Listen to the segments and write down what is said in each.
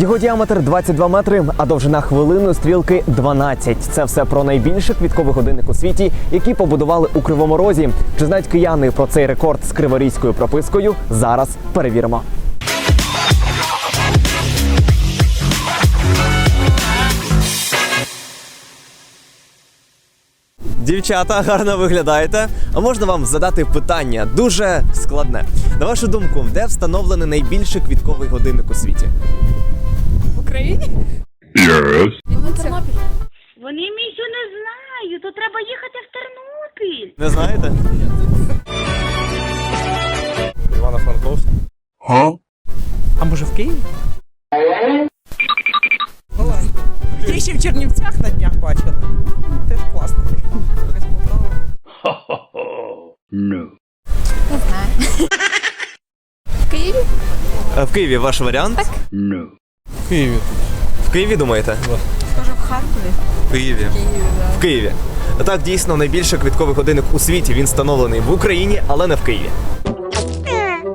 Його діаметр 22 метри, а довжина хвилинної стрілки 12. Це все про найбільший квітковий годинник у світі, який побудували у Кривому Розі. Чи знають кияни про цей рекорд з криворізькою пропискою? Зараз перевіримо. Дівчата, гарно виглядаєте. А можна вам задати питання дуже складне. На вашу думку, де встановлений найбільший квітковий годинник у світі? В Україні? Yes. Тернопіль. Вони місю не знають, то треба їхати в Тернопіль. Не знаєте? Івано-Франковськ. Huh? А може в Києві? Голландія. Я ще в Чернівцях на днях бачила. Теж класно. Якась Полтава. No. Не знаю. В Києві? Е, В Києві ваш варіант? No. В Києві. В Києві думаєте? Скажу в Харкові. В Києві. Києві, да. В Києві. Так, дійсно, найбільший квітковий годинник у світі. Він встановлений в Україні, але не в Києві.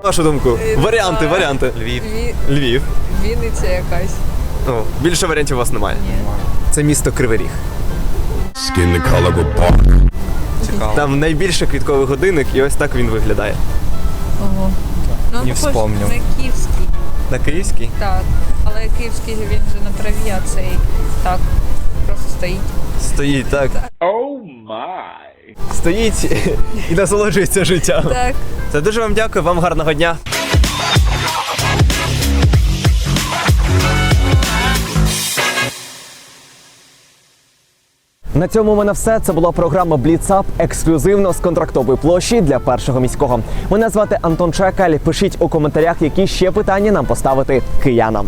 Вашу думку, варіанти, варіанти. Львів. Львів. Вінниця якась. Ну, більше варіантів у вас немає. Це місто Кривий Ріг. Цікаво. Там найбільший квітковий годинник, і ось так він виглядає. Ого. Ну, Не похож вспомню. на київський, На київський. так. Але київський він же на траві, а цей так. Просто стоїть. Стоїть так. Oh my. Стоїть і насолоджується життям. Так. Це дуже вам дякую, вам гарного дня. На цьому у мене все. Це була програма Бліцап ексклюзивно з контрактової площі для першого міського. Мене звати Антон Чекаль. Пишіть у коментарях, які ще питання нам поставити киянам.